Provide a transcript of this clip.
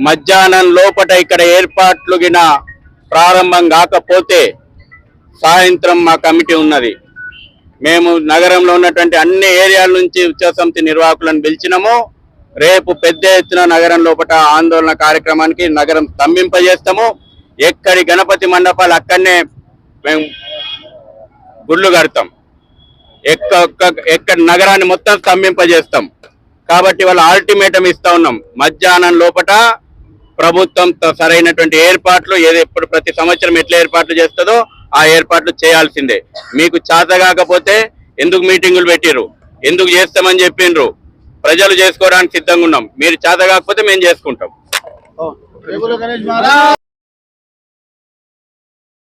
మధ్యాహ్నం లోపట ఇక్కడ ఏర్పాట్లు గిన ప్రారంభం కాకపోతే సాయంత్రం మా కమిటీ ఉన్నది. మేము నగరంలో ఉన్నటువంటి అన్ని ఏరియాల నుంచి ఉత్సవసమితి నిర్వాహకులను పిలిచినాము. రేపు పెద్ద ఎత్తున నగరం లోపల ఆందోళన కార్యక్రమానికి నగరం స్తంభింపజేస్తాము. ఎక్కడి గణపతి మండపాలు అక్కడనే మేము గుళ్ళు కడతాం. ఎక్క ఒక్క- ఎక్కడ నగరాన్ని మొత్తం స్తంభింపజేస్తాం. కాబట్టి వాళ్ళ ఆల్టిమేటం ఇస్తా ఉన్నాం. మధ్యాహ్నం లోపట ప్రభుత్వం సరైనటువంటి ఏర్పాట్లు ఏది ఎప్పుడు ప్రతి సంవత్సరం ఎట్లా ఏర్పాట్లు చేస్తుందో ఆ ఏర్పాట్లు చేయాల్సిందే. మీకు చేత కాకపోతే ఎందుకు మీటింగులు పెట్టిరు ఎందుకు చేస్తామని చెప్పిండ్రు? ప్రజలు చేసుకోవడానికి సిద్ధంగా ఉన్నాం. మీరు చేత కాకపోతే మేము చేసుకుంటాం.